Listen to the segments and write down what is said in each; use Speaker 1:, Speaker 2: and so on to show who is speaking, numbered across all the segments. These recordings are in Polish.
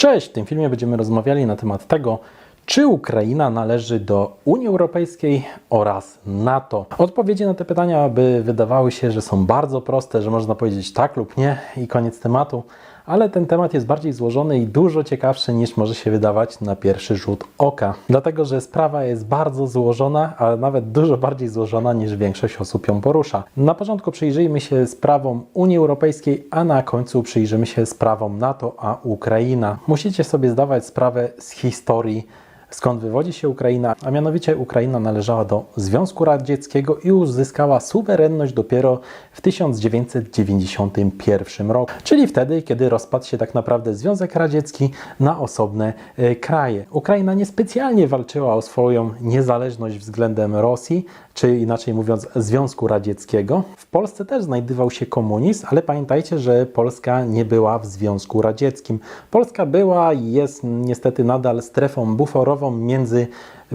Speaker 1: Cześć! W tym filmie będziemy rozmawiali na temat tego, czy Ukraina należy do Unii Europejskiej oraz NATO. Odpowiedzi na te pytania by wydawały się, że są bardzo proste, że można powiedzieć tak lub nie i koniec tematu, ale ten temat jest bardziej złożony i dużo ciekawszy niż może się wydawać na pierwszy rzut oka. Dlatego, że sprawa jest bardzo złożona, a nawet dużo bardziej złożona niż większość osób ją porusza. Na początku przyjrzyjmy się sprawom Unii Europejskiej, a na końcu przyjrzymy się sprawom NATO, a Ukraina. Musicie sobie zdawać sprawę z historii skąd wywodzi się Ukraina, a mianowicie Ukraina należała do Związku Radzieckiego i uzyskała suwerenność dopiero w 1991 roku, czyli wtedy, kiedy rozpadł się tak naprawdę Związek Radziecki na osobne e, kraje. Ukraina niespecjalnie walczyła o swoją niezależność względem Rosji, czy inaczej mówiąc Związku Radzieckiego. W Polsce też znajdował się komunizm, ale pamiętajcie, że Polska nie była w Związku Radzieckim. Polska była i jest niestety nadal strefą buforową między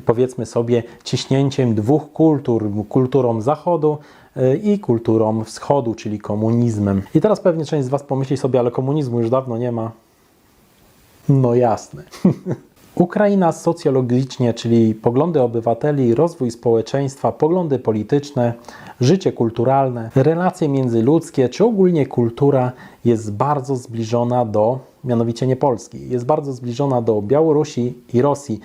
Speaker 1: powiedzmy sobie ciśnięciem dwóch kultur, kulturą Zachodu y, i kulturą Wschodu, czyli komunizmem. I teraz pewnie część z Was pomyśli sobie, ale komunizmu już dawno nie ma. No jasne. Ukraina socjologicznie, czyli poglądy obywateli, rozwój społeczeństwa, poglądy polityczne, życie kulturalne, relacje międzyludzkie, czy ogólnie kultura jest bardzo zbliżona do, mianowicie nie Polski, jest bardzo zbliżona do Białorusi i Rosji.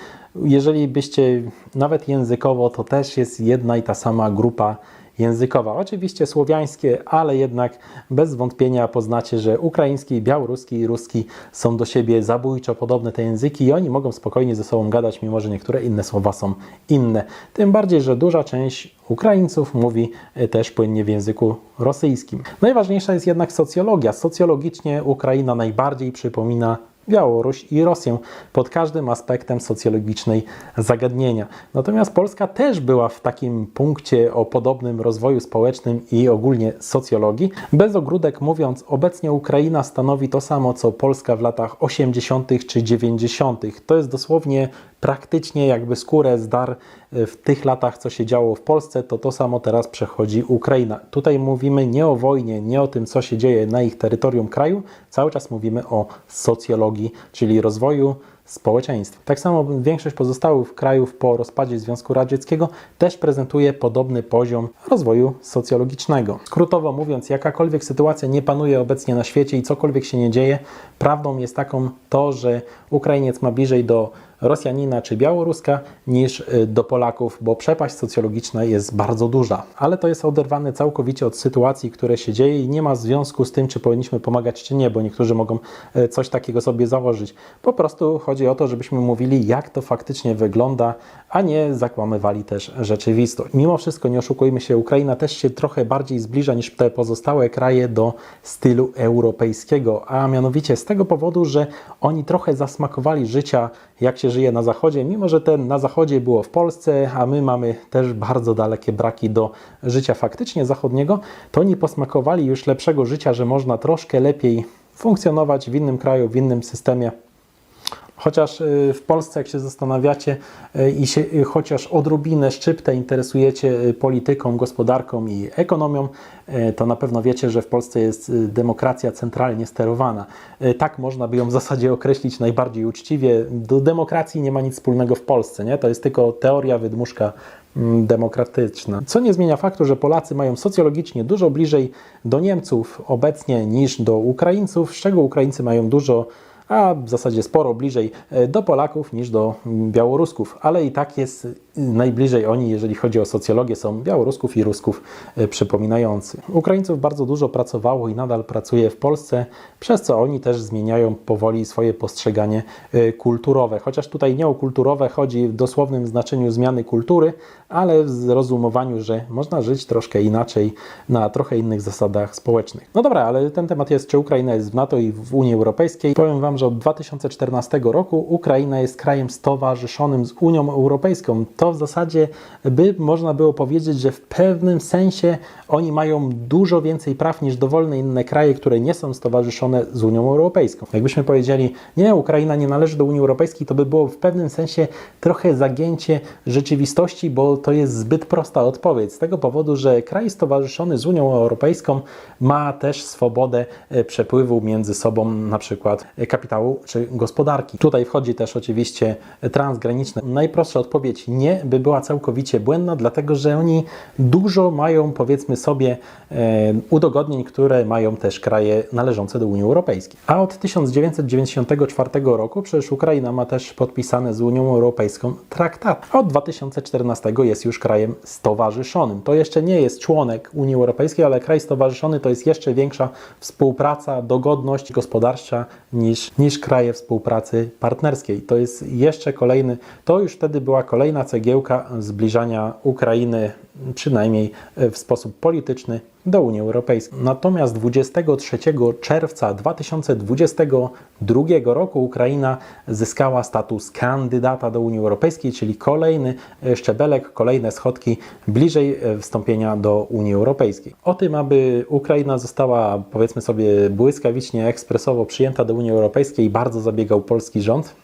Speaker 1: Jeżeli byście nawet językowo, to też jest jedna i ta sama grupa językowa. Oczywiście słowiańskie, ale jednak bez wątpienia poznacie, że ukraiński, białoruski i ruski są do siebie zabójczo podobne te języki i oni mogą spokojnie ze sobą gadać, mimo że niektóre inne słowa są inne. Tym bardziej, że duża część Ukraińców mówi e, też płynnie w języku rosyjskim. Najważniejsza jest jednak socjologia. Socjologicznie Ukraina najbardziej przypomina Białoruś i Rosję pod każdym aspektem socjologicznej zagadnienia. Natomiast Polska też była w takim punkcie o podobnym rozwoju społecznym i ogólnie socjologii. Bez ogródek mówiąc, obecnie Ukraina stanowi to samo co Polska w latach 80. czy 90. To jest dosłownie praktycznie jakby skórę zdar w tych latach, co się działo w Polsce, to to samo teraz przechodzi Ukraina. Tutaj mówimy nie o wojnie, nie o tym, co się dzieje na ich terytorium kraju, cały czas mówimy o socjologii, czyli rozwoju społeczeństwa. Tak samo większość pozostałych krajów po rozpadzie Związku Radzieckiego też prezentuje podobny poziom rozwoju socjologicznego. Skrótowo mówiąc, jakakolwiek sytuacja nie panuje obecnie na świecie i cokolwiek się nie dzieje, prawdą jest taką to, że Ukrainiec ma bliżej do Rosjanina czy Białoruska niż y, do Polaków, bo przepaść socjologiczna jest bardzo duża. Ale to jest oderwane całkowicie od sytuacji, które się dzieje i nie ma związku z tym, czy powinniśmy pomagać, czy nie, bo niektórzy mogą y, coś takiego sobie założyć. Po prostu chodzi o to, żebyśmy mówili, jak to faktycznie wygląda, a nie zakłamywali też rzeczywistość. Mimo wszystko, nie oszukujmy się, Ukraina też się trochę bardziej zbliża niż te pozostałe kraje do stylu europejskiego, a mianowicie z tego powodu, że oni trochę zasmakowali życia, jak się żyje na Zachodzie, mimo że ten na Zachodzie było w Polsce, a my mamy też bardzo dalekie braki do życia faktycznie zachodniego, to oni posmakowali już lepszego życia, że można troszkę lepiej funkcjonować w innym kraju, w innym systemie. Chociaż y, w Polsce, jak się zastanawiacie y, i się y, chociaż odrobinę szczyptę interesujecie polityką, gospodarką i ekonomią, to na pewno wiecie, że w Polsce jest demokracja centralnie sterowana. Tak można by ją w zasadzie określić najbardziej uczciwie. Do demokracji nie ma nic wspólnego w Polsce, nie? To jest tylko teoria, wydmuszka mm, demokratyczna. Co nie zmienia faktu, że Polacy mają socjologicznie dużo bliżej do Niemców obecnie niż do Ukraińców, z czego Ukraińcy mają dużo a w zasadzie sporo bliżej e, do Polaków niż do Białorusków, ale i tak jest najbliżej oni, jeżeli chodzi o socjologię, są Białorusków i Rusków e, przypominający. Ukraińców bardzo dużo pracowało i nadal pracuje w Polsce, przez co oni też zmieniają powoli swoje postrzeganie e, kulturowe. Chociaż tutaj nie o kulturowe chodzi w dosłownym znaczeniu zmiany kultury, ale w zrozumowaniu, że można żyć troszkę inaczej, na trochę innych zasadach społecznych. No dobra, ale ten temat jest, czy Ukraina jest w NATO i w Unii Europejskiej. Powiem Wam, że od 2014 roku Ukraina jest krajem stowarzyszonym z Unią Europejską. To w zasadzie by można było powiedzieć, że w pewnym sensie oni mają dużo więcej praw niż dowolne inne kraje, które nie są stowarzyszone z Unią Europejską. Jakbyśmy powiedzieli, nie, Ukraina nie należy do Unii Europejskiej, to by było w pewnym sensie trochę zagięcie rzeczywistości, bo to jest zbyt prosta odpowiedź. Z tego powodu, że kraj stowarzyszony z Unią Europejską ma też swobodę e, przepływu między sobą, na przykład kapitału kapitału czy gospodarki. Tutaj wchodzi też oczywiście transgraniczne. Najprostsza odpowiedź nie, by była całkowicie błędna, dlatego że oni dużo mają, powiedzmy sobie, e, udogodnień, które mają też kraje należące do Unii Europejskiej. A od 1994 roku przecież Ukraina ma też podpisane z Unią Europejską traktat. A od 2014 jest już krajem stowarzyszonym. To jeszcze nie jest członek Unii Europejskiej, ale kraj stowarzyszony to jest jeszcze większa współpraca, dogodność gospodarcza niż, niż kraje współpracy partnerskiej. To jest jeszcze kolejny, to już wtedy była kolejna cegiełka zbliżania Ukrainy, przynajmniej w sposób polityczny, do Unii Europejskiej. Natomiast 23 czerwca 2022 roku Ukraina zyskała status kandydata do Unii Europejskiej, czyli kolejny szczebelek, kolejne schodki bliżej wstąpienia do Unii Europejskiej. O tym, aby Ukraina została, powiedzmy sobie, błyskawicznie, ekspresowo przyjęta do Unii Europejskiej, bardzo zabiegał polski rząd.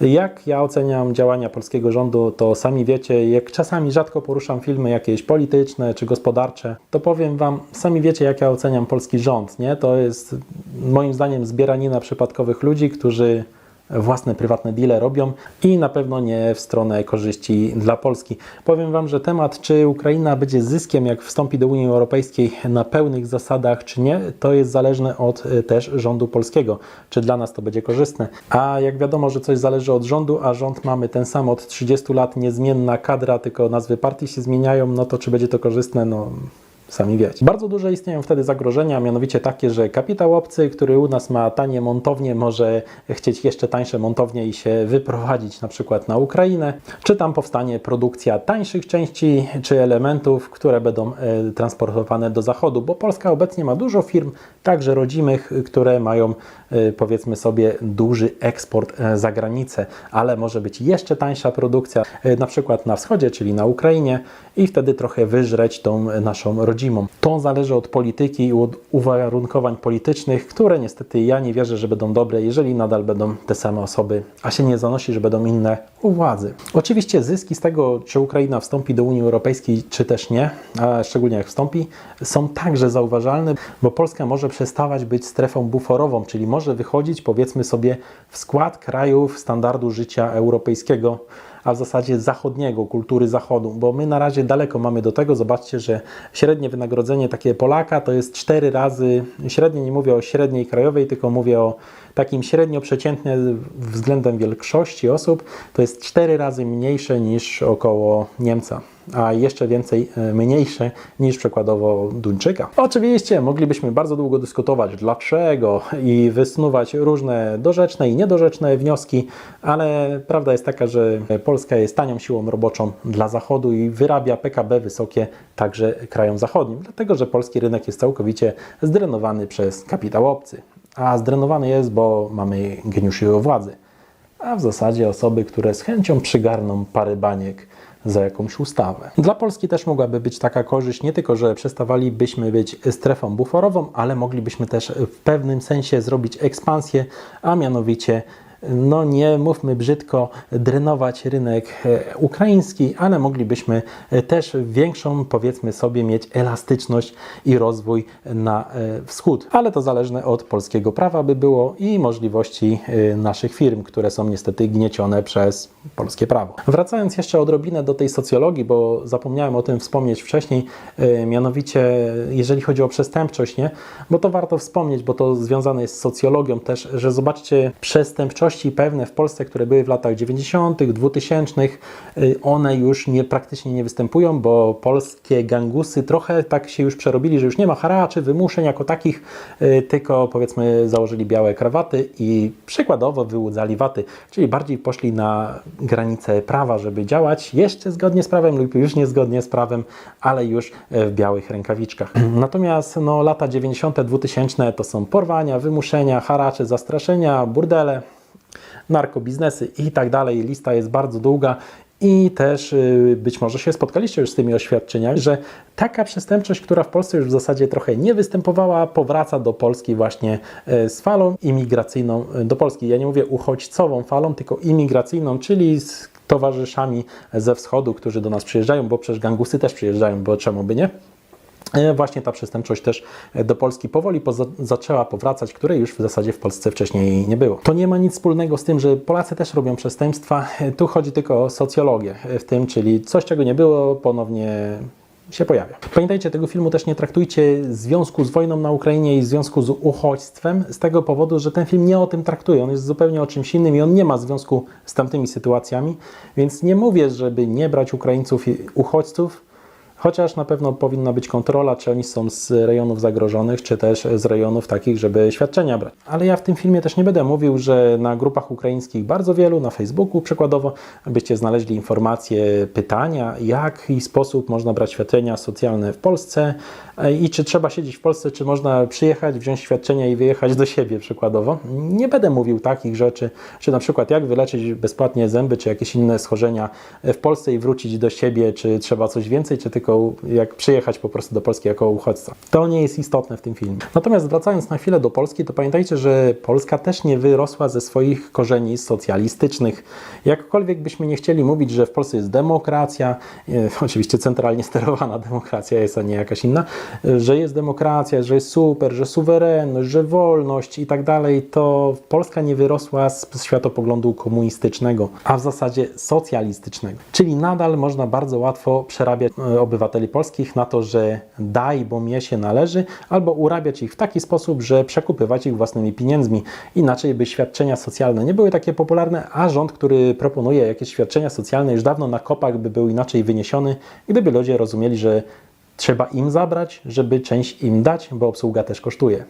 Speaker 1: Jak ja oceniam działania polskiego rządu, to sami wiecie, jak czasami rzadko poruszam filmy jakieś polityczne czy gospodarcze, to powiem Wam, sami wiecie, jak ja oceniam polski rząd, nie? To jest moim zdaniem zbieranina przypadkowych ludzi, którzy własne prywatne deale robią i na pewno nie w stronę korzyści dla Polski. Powiem Wam, że temat, czy Ukraina będzie zyskiem, jak wstąpi do Unii Europejskiej na pełnych zasadach, czy nie, to jest zależne od e, też rządu polskiego. Czy dla nas to będzie korzystne. A jak wiadomo, że coś zależy od rządu, a rząd mamy ten sam od 30 lat, niezmienna kadra, tylko nazwy partii się zmieniają, no to czy będzie to korzystne, no Sami wiecie. Bardzo duże istnieją wtedy zagrożenia, mianowicie takie, że kapitał obcy, który u nas ma tanie montownie, może chcieć jeszcze tańsze montownie i się wyprowadzić na przykład na Ukrainę, czy tam powstanie produkcja tańszych części czy elementów, które będą e, transportowane do zachodu, bo Polska obecnie ma dużo firm, także rodzimych, które mają e, powiedzmy sobie duży eksport e, za granicę, ale może być jeszcze tańsza produkcja, na przykład na wschodzie, czyli na Ukrainie i wtedy trochę wyżreć tą naszą rodzimą. To zależy od polityki i od uwarunkowań politycznych, które niestety ja nie wierzę, że będą dobre, jeżeli nadal będą te same osoby, a się nie zanosi, że będą inne u władzy. Oczywiście zyski z tego, czy Ukraina wstąpi do Unii Europejskiej, czy też nie, a szczególnie jak wstąpi, są także zauważalne, bo Polska może przestawać być strefą buforową, czyli może wychodzić, powiedzmy sobie, w skład krajów standardu życia europejskiego a w zasadzie zachodniego, kultury zachodu, bo my na razie daleko mamy do tego. Zobaczcie, że średnie wynagrodzenie takie Polaka to jest cztery razy, średnie nie mówię o średniej krajowej, tylko mówię o takim średnio przeciętnie względem większości osób, to jest cztery razy mniejsze niż około Niemca a jeszcze więcej e, mniejsze niż przykładowo Duńczyka. Oczywiście moglibyśmy bardzo długo dyskutować dlaczego i wysnuwać różne dorzeczne i niedorzeczne wnioski, ale prawda jest taka, że Polska jest tanią siłą roboczą dla Zachodu i wyrabia PKB wysokie także krajom zachodnim, dlatego że polski rynek jest całkowicie zdrenowany przez kapitał obcy. A zdrenowany jest, bo mamy geniuszy władzy, a w zasadzie osoby, które z chęcią przygarną parę baniek za jakąś ustawę. Dla Polski też mogłaby być taka korzyść, nie tylko, że przestawalibyśmy być strefą buforową, ale moglibyśmy też w pewnym sensie zrobić ekspansję, a mianowicie no nie mówmy brzydko, drenować rynek e, ukraiński, ale moglibyśmy e, też większą, powiedzmy sobie, mieć elastyczność i rozwój na e, wschód. Ale to zależne od polskiego prawa by było i możliwości naszych firm, które są niestety gniecione przez polskie prawo. Wracając jeszcze odrobinę do tej socjologii, bo zapomniałem o tym wspomnieć wcześniej, mianowicie jeżeli chodzi o przestępczość, nie? Bo to warto wspomnieć, bo to związane jest z socjologią też, że zobaczcie przestępczość pewne w Polsce, które były w latach 90., 2000, y, one już nie, praktycznie nie występują, bo polskie gangusy trochę tak się już przerobili, że już nie ma haraczy, wymuszeń jako takich, y, tylko powiedzmy założyli białe krawaty i przykładowo wyłudzali waty, czyli bardziej poszli na granice prawa, żeby działać jeszcze zgodnie z prawem lub już niezgodnie z prawem, ale już w białych rękawiczkach. Natomiast no, lata 90., 2000 to są porwania, wymuszenia, haracze, zastraszenia, burdele narkobiznesy i tak dalej. Lista jest bardzo długa i też y, być może się spotkaliście już z tymi oświadczeniami, że taka przestępczość, która w Polsce już w zasadzie trochę nie występowała, powraca do Polski właśnie y, z falą imigracyjną y, do Polski. Ja nie mówię uchodźcową falą, tylko imigracyjną, czyli z towarzyszami ze wschodu, którzy do nas przyjeżdżają, bo przecież gangusy też przyjeżdżają, bo czemu by nie? E, Właśnie ta przestępczość też e, do Polski powoli zaczęła powracać, której już w zasadzie w Polsce wcześniej nie było. To nie ma nic wspólnego z tym, że Polacy też robią przestępstwa. E, Tu chodzi tylko o socjologię w tym, czyli coś, czego nie było, ponownie się pojawia. Pamiętajcie, tego filmu też nie traktujcie związku z wojną na Ukrainie i związku z uchodźstwem z tego powodu, że ten film nie o tym traktuje. On jest zupełnie o czymś innym i on nie ma związku z tamtymi sytuacjami, więc nie mówię, żeby nie brać Ukraińców i uchodźców, Chociaż na pewno powinna być kontrola, czy oni są z rejonów zagrożonych, czy też z rejonów takich, żeby świadczenia brać. Ale ja w tym filmie też nie będę mówił, że na grupach ukraińskich bardzo wielu, na Facebooku przykładowo, byście znaleźli informacje, pytania, jaki sposób można brać świadczenia socjalne w Polsce e, i czy trzeba siedzieć w Polsce, czy można przyjechać, wziąć świadczenia i wyjechać do siebie przykładowo. Nie będę mówił takich rzeczy, czy na przykład jak wyleczyć bezpłatnie zęby, czy jakieś inne schorzenia w Polsce i wrócić do siebie, czy trzeba coś więcej, czy tylko jak przyjechać po prostu do Polski jako uchodźca. To nie jest istotne w tym filmie. Natomiast wracając na chwilę do Polski, to pamiętajcie, że Polska też nie wyrosła ze swoich korzeni socjalistycznych. Jakkolwiek byśmy nie chcieli mówić, że w Polsce jest demokracja, e, oczywiście centralnie sterowana demokracja jest, a nie jakaś inna, że jest demokracja, że jest super, że suwerenność, że wolność i tak dalej, to Polska nie wyrosła z światopoglądu komunistycznego, a w zasadzie socjalistycznego. Czyli nadal można bardzo łatwo przerabiać e, obywateli polskich na to, że daj, bo mnie się należy, albo urabiać ich w taki sposób, że przekupywać ich własnymi pieniędzmi. Inaczej by świadczenia socjalne nie były takie popularne, a rząd, który proponuje jakieś świadczenia socjalne już dawno na kopach by był inaczej wyniesiony gdyby ludzie rozumieli, że trzeba im zabrać, żeby część im dać, bo obsługa też kosztuje.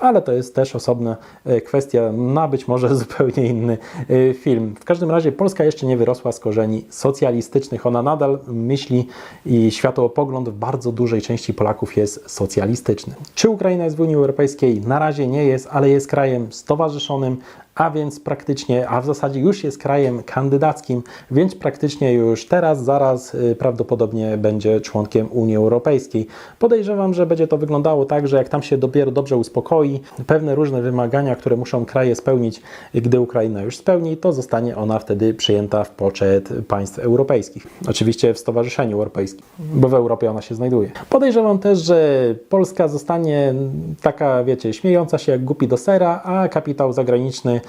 Speaker 1: Ale to jest też osobna e, kwestia na być może zupełnie inny e, film. W każdym razie Polska jeszcze nie wyrosła z korzeni socjalistycznych. Ona nadal myśli i światopogląd w bardzo dużej części Polaków jest socjalistyczny. Czy Ukraina jest w Unii Europejskiej? Na razie nie jest, ale jest krajem stowarzyszonym, a więc praktycznie, a w zasadzie już jest krajem kandydackim, więc praktycznie już teraz, zaraz y, prawdopodobnie będzie członkiem Unii Europejskiej. Podejrzewam, że będzie to wyglądało tak, że jak tam się dopiero dobrze uspokoi, pewne różne wymagania, które muszą kraje spełnić, gdy Ukraina już spełni, to zostanie ona wtedy przyjęta w poczet państw europejskich. Oczywiście w Stowarzyszeniu Europejskim, bo w Europie ona się znajduje. Podejrzewam też, że Polska zostanie taka, wiecie, śmiejąca się jak głupi do sera, a kapitał zagraniczny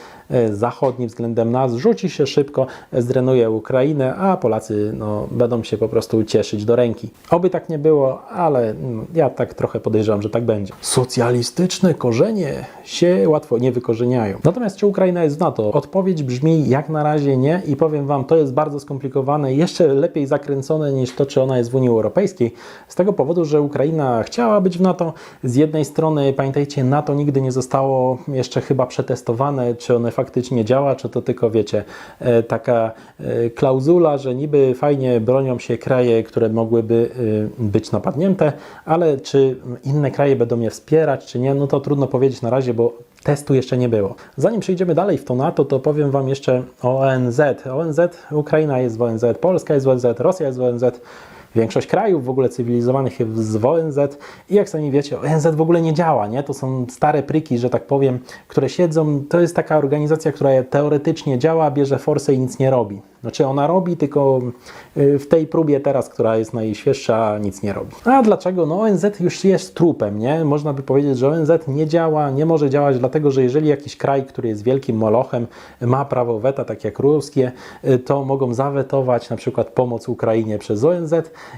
Speaker 1: zachodni względem nas rzuci się szybko, zdrenuje Ukrainę, a Polacy no, będą się po prostu cieszyć do ręki. Oby tak nie było, ale mm, ja tak trochę podejrzewam, że tak będzie. Socjalistyczne korzenie się łatwo nie wykorzeniają. Natomiast czy Ukraina jest w NATO? Odpowiedź brzmi jak na razie nie i powiem Wam, to jest bardzo skomplikowane, jeszcze lepiej zakręcone niż to, czy ona jest w Unii Europejskiej. Z tego powodu, że Ukraina chciała być w NATO. Z jednej strony, pamiętajcie, NATO nigdy nie zostało jeszcze chyba przetestowane, czy one faktycznie działa, czy to tylko, wiecie, e, taka e, klauzula, że niby fajnie bronią się kraje, które mogłyby e, być napadnięte, ale czy inne kraje będą je wspierać, czy nie, no to trudno powiedzieć na razie, bo testu jeszcze nie było. Zanim przejdziemy dalej w to NATO, to powiem Wam jeszcze o ONZ. ONZ, Ukraina jest w ONZ, Polska jest w ONZ, Rosja jest w ONZ. Większość krajów w ogóle cywilizowanych jest w ONZ i jak sami wiecie, ONZ w ogóle nie działa, nie? To są stare pryki, że tak powiem, które siedzą. To jest taka organizacja, która teoretycznie działa, bierze forsę i nic nie robi. Znaczy ona robi, tylko y, w tej próbie teraz, która jest najświeższa, nic nie robi. A dlaczego? No ONZ już jest trupem, nie? Można by powiedzieć, że ONZ nie działa, nie może działać, dlatego że jeżeli jakiś kraj, który jest wielkim molochem, ma prawo weta, tak jak ruskie, y, to mogą zawetować na przykład pomoc Ukrainie przez ONZ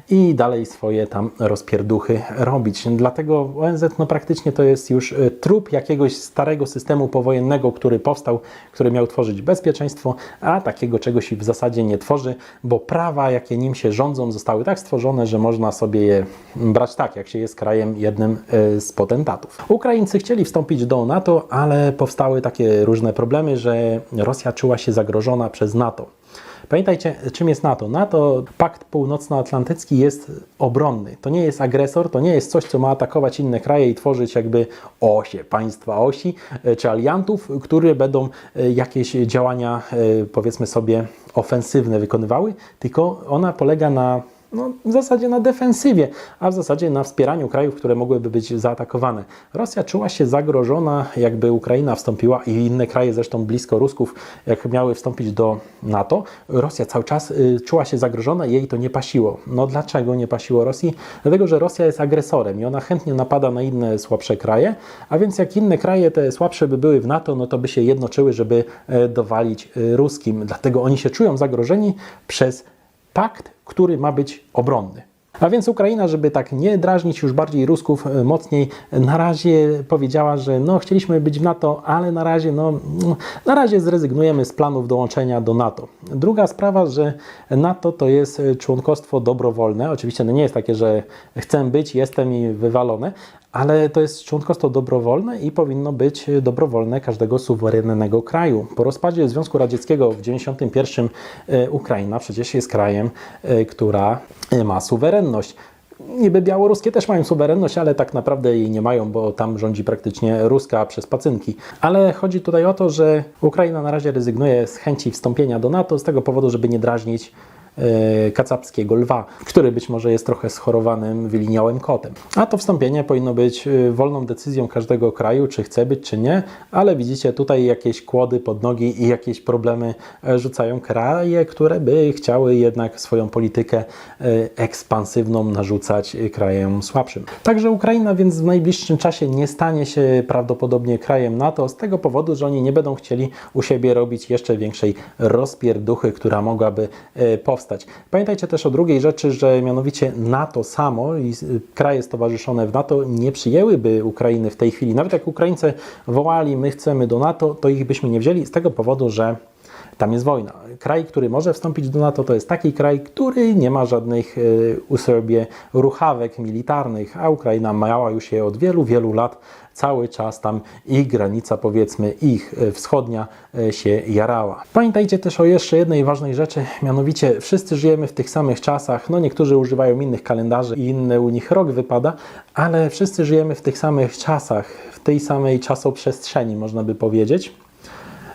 Speaker 1: i dalej swoje tam rozpierduchy robić. Dlatego ONZ no praktycznie to jest już y, trup jakiegoś starego systemu powojennego, który powstał, który miał tworzyć bezpieczeństwo, a takiego czegoś w zasadzie nie tworzy, bo prawa, jakie nim się rządzą, zostały tak stworzone, że można sobie je brać tak, jak się jest krajem jednym y, z potentatów. Ukraińcy chcieli wstąpić do NATO, ale powstały takie różne problemy, że Rosja czuła się zagrożona przez NATO. Pamiętajcie, czym jest NATO. NATO, Pakt Północnoatlantycki jest obronny. To nie jest agresor, to nie jest coś, co ma atakować inne kraje i tworzyć jakby osie, państwa osi e, czy aliantów, które będą e, jakieś działania, e, powiedzmy sobie, ofensywne wykonywały, tylko ona polega na no, w zasadzie na defensywie, a w zasadzie na wspieraniu krajów, które mogłyby być zaatakowane. Rosja czuła się zagrożona, jakby Ukraina wstąpiła i inne kraje, zresztą blisko Rusków, jak miały wstąpić do NATO. Rosja cały czas y, czuła się zagrożona i jej to nie pasiło. No dlaczego nie pasiło Rosji? Dlatego, że Rosja jest agresorem i ona chętnie napada na inne słabsze kraje, a więc jak inne kraje te słabsze by były w NATO, no to by się jednoczyły, żeby e, dowalić e, ruskim. Dlatego oni się czują zagrożeni przez pakt, który ma być obronny. A więc Ukraina, żeby tak nie drażnić już bardziej Rusków e, mocniej, na razie powiedziała, że no chcieliśmy być w NATO, ale na razie no, no, na razie zrezygnujemy z planów dołączenia do NATO. Druga sprawa, że NATO to jest e, członkostwo dobrowolne. Oczywiście no nie jest takie, że chcę być, jestem i wywalone, ale to jest członkostwo dobrowolne i powinno być dobrowolne każdego suwerennego kraju. Po rozpadzie Związku Radzieckiego w 1991 e, Ukraina przecież jest krajem, e, która e, ma suwerenność. Niby białoruskie też mają suwerenność, ale tak naprawdę jej nie mają, bo tam rządzi praktycznie Ruska przez pacynki. Ale chodzi tutaj o to, że Ukraina na razie rezygnuje z chęci wstąpienia do NATO z tego powodu, żeby nie drażnić kacapskiego lwa, który być może jest trochę schorowanym, wyliniałym kotem. A to wstąpienie powinno być e, wolną decyzją każdego kraju, czy chce być, czy nie, ale widzicie tutaj jakieś kłody pod nogi i jakieś problemy e, rzucają kraje, które by chciały jednak swoją politykę e, ekspansywną narzucać e, krajem słabszym. Także Ukraina więc w najbliższym czasie nie stanie się prawdopodobnie krajem NATO z tego powodu, że oni nie będą chcieli u siebie robić jeszcze większej rozpierduchy, która mogłaby e, Pamiętajcie też o drugiej rzeczy, że mianowicie NATO samo i s- kraje stowarzyszone w NATO nie przyjęłyby Ukrainy w tej chwili. Nawet jak Ukraińcy wołali, my chcemy do NATO, to ich byśmy nie wzięli z tego powodu, że tam jest wojna. Kraj, który może wstąpić do NATO, to jest taki kraj, który nie ma żadnych e, u sobie ruchawek militarnych, a Ukraina miała już je od wielu, wielu lat. Cały czas tam ich granica, powiedzmy, ich e, wschodnia e, się jarała. Pamiętajcie też o jeszcze jednej ważnej rzeczy, mianowicie wszyscy żyjemy w tych samych czasach. No niektórzy używają innych kalendarzy i inny u nich rok wypada, ale wszyscy żyjemy w tych samych czasach, w tej samej czasoprzestrzeni, można by powiedzieć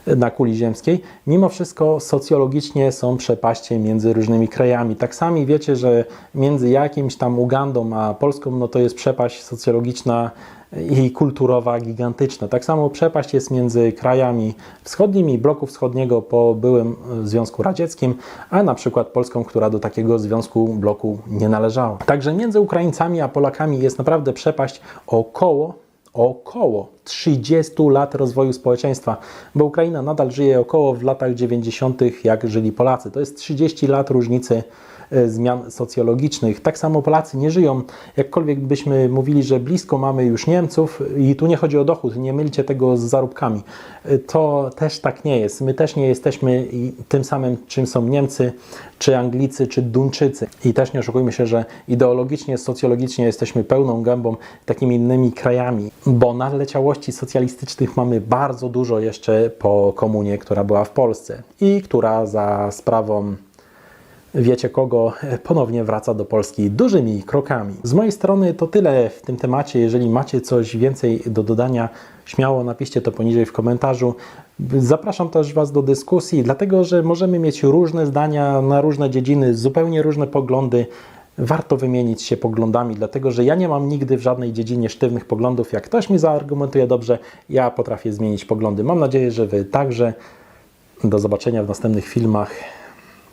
Speaker 1: na kuli ziemskiej. Mimo wszystko socjologicznie są przepaście między różnymi krajami. Tak sami wiecie, że między jakimś tam Ugandą a Polską, no to jest przepaść socjologiczna i kulturowa gigantyczna. Tak samo przepaść jest między krajami wschodnimi, bloku wschodniego po byłym Związku Radzieckim, a na przykład Polską, która do takiego związku bloku nie należała. Także między Ukraińcami a Polakami jest naprawdę przepaść około około 30 lat rozwoju społeczeństwa, bo Ukraina nadal żyje około w latach 90., jak żyli Polacy. To jest 30 lat różnicy zmian socjologicznych. Tak samo Polacy nie żyją, jakkolwiek byśmy mówili, że blisko mamy już Niemców i tu nie chodzi o dochód, nie mylcie tego z zarobkami. E, To też tak nie jest. My też nie jesteśmy tym samym, czym są Niemcy, czy Anglicy, czy Duńczycy. I też nie oszukujmy się, że ideologicznie, socjologicznie jesteśmy pełną gębą takimi innymi krajami, bo nadleciałości socjalistycznych mamy bardzo dużo jeszcze po komunie, która była w Polsce i która za sprawą wiecie kogo, ponownie wraca do Polski dużymi krokami. Z mojej strony to tyle w tym temacie. Jeżeli macie coś więcej do dodania, śmiało napiszcie to poniżej w komentarzu. Zapraszam też Was do dyskusji, dlatego że możemy mieć różne zdania na różne dziedziny, zupełnie różne poglądy. Warto wymienić się poglądami, dlatego że ja nie mam nigdy w żadnej dziedzinie sztywnych poglądów. Jak ktoś mi zaargumentuje dobrze, ja potrafię zmienić poglądy. Mam nadzieję, że Wy także. Do zobaczenia w następnych filmach.